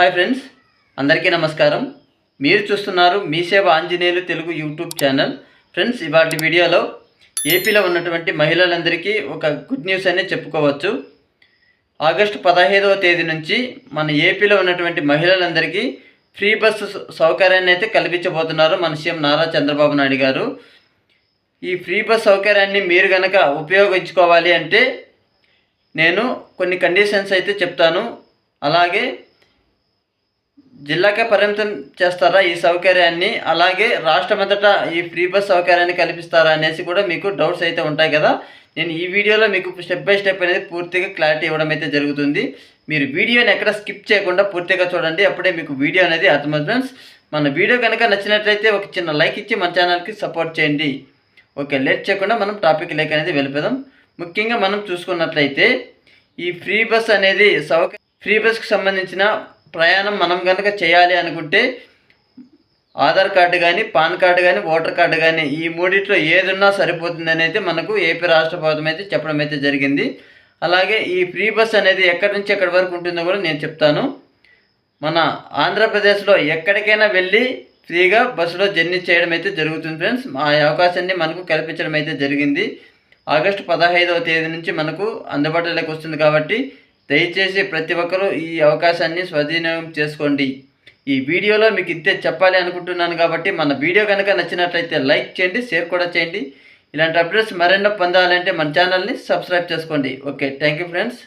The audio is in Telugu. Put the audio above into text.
హాయ్ ఫ్రెండ్స్ అందరికీ నమస్కారం. మీరు చూస్తున్నారు మీ సేవ Anjaneyulu Telugu YouTube channel. Friends ఇవాటి వీడియోలో ఏపీలో ఉన్నటువంటి మహిళలందరికీ ఒక గుడ్ న్యూస్ అనే చెప్పుకోవచ్చు. ఆగస్టు పదహైదవ తేదీ నుంచి మన ఏపీలో ఉన్నటువంటి మహిళలందరికీ ఫ్రీ బస్సు సౌకర్యాన్ని అయితే కల్పించబోతున్నారు మన సీఎం నారా చంద్రబాబు నాయుడు గారు. ఈ ఫ్రీ బస్ సౌకర్యాన్ని మీరు కనుక ఉపయోగించుకోవాలి అంటే నేను కొన్ని కండిషన్స్ అయితే చెప్తాను. అలాగే జిల్లాకే పరిమితం చేస్తారా ఈ సౌకర్యాన్ని? అలాగే రాష్ట్రమంతటా ఈ ఫ్రీ బస్ సౌకర్యాన్ని కల్పిస్తారా అనేసి కూడా మీకు డౌట్స్ అయితే ఉంటాయి కదా. నేను ఈ వీడియోలో మీకు స్టెప్ బై స్టెప్ అనేది పూర్తిగా క్లారిటీ ఇవ్వడం అయితే జరుగుతుంది. మీరు వీడియోని ఎక్కడ స్కిప్ చేయకుండా పూర్తిగా చూడండి. అప్పుడే మీకు వీడియో అనేది అర్థమవుతుంది మన వీడియో కనుక నచ్చినట్లయితే ఒక చిన్న లైక్ ఇచ్చి మన ఛానల్కి సపోర్ట్ చేయండి. ఓకే లేట్ చేయకుండా మనం టాపిక్ లేక అనేది వెళ్ళిపోదాం. ముఖ్యంగా మనం చూసుకున్నట్లయితే ఈ ఫ్రీ బస్ అనేది సౌక ఫ్రీ బస్కి సంబంధించిన ప్రయాణం మనం కనుక చేయాలి అనుకుంటే ఆధార్ కార్డు కానీ పాన్ కార్డు కానీ ఓటర్ కార్డు కానీ ఈ మూడిట్లో ఏదున్నా సరిపోతుందని అయితే మనకు ఏపీ రాష్ట్ర ప్రభుత్వం అయితే చెప్పడం అయితే జరిగింది. అలాగే ఈ ఫ్రీ బస్ అనేది ఎక్కడి నుంచి ఎక్కడి వరకు ఉంటుందో కూడా నేను చెప్తాను. మన ఆంధ్రప్రదేశ్లో ఎక్కడికైనా వెళ్ళి ఫ్రీగా బస్సులో జర్నీ చేయడం అయితే జరుగుతుంది ఫ్రెండ్స్. ఆ అవకాశాన్ని మనకు కల్పించడం అయితే జరిగింది. ఆగస్టు పదహైదవ తేదీ నుంచి మనకు అందుబాటులోకి వస్తుంది కాబట్టి దయచేసి ప్రతి ఒక్కరూ ఈ అవకాశాన్ని స్వాధీనం చేసుకోండి. ఈ వీడియోలో మీకు ఇంతే చెప్పాలి అనుకుంటున్నాను కాబట్టి మన వీడియో కనుక నచ్చినట్లయితే లైక్ చేయండి షేర్ కూడా చేయండి. ఇలాంటి అప్డేట్స్ మరెన్నో పొందాలంటే మన ఛానల్ని సబ్స్క్రైబ్ చేసుకోండి. Okay thank you friends.